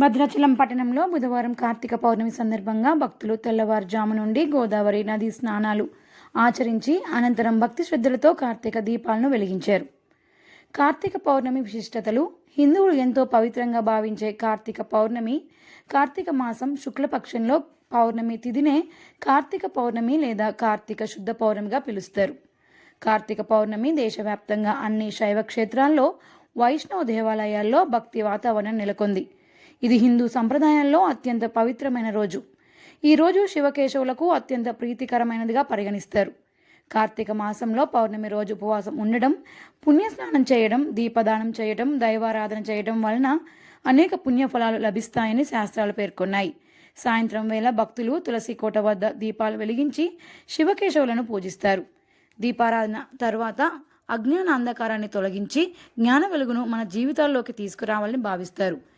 భద్రాచలం పట్టణంలో బుధవారం కార్తీక పౌర్ణమి సందర్భంగా భక్తులు తెల్లవారుజాము నుండి గోదావరి నది స్నానాలు ఆచరించి అనంతరం భక్తి శ్రద్ధలతో కార్తీక దీపాలను వెలిగించారు. కార్తీక పౌర్ణమి విశిష్టతలు హిందువులు ఎంతో పవిత్రంగా భావించే కార్తీక పౌర్ణమి కార్తీక మాసం శుక్లపక్షంలో పౌర్ణమి తిథినే కార్తీక పౌర్ణమి లేదా కార్తీక శుద్ధ పౌర్ణమిగా పిలుస్తారు. కార్తీక పౌర్ణమి దేశవ్యాప్తంగా అన్ని శైవ క్షేత్రాల్లో వైష్ణవ దేవాలయాల్లో భక్తి వాతావరణం నెలకొంది. ఇది హిందూ సంప్రదాయంలో అత్యంత పవిత్రమైన రోజు. ఈ రోజు శివకేశవులకు అత్యంత ప్రీతికరమైనదిగా పరిగణిస్తారు. కార్తీక మాసంలో పౌర్ణమి రోజు ఉపవాసం ఉండడం పుణ్యస్నానం చేయడం దీపదానం చేయడం దైవారాధన చేయడం వలన అనేక పుణ్యఫలాలు లభిస్తాయని శాస్త్రాలు పేర్కొన్నాయి. సాయంత్రం వేళ భక్తులు తులసి కోట వద్ద దీపాలు వెలిగించి శివకేశవులను పూజిస్తారు. దీపారాధన తర్వాత అజ్ఞాన అంధకారాన్ని తొలగించి జ్ఞాన వెలుగును మన జీవితాల్లోకి తీసుకురావాలని భావిస్తారు.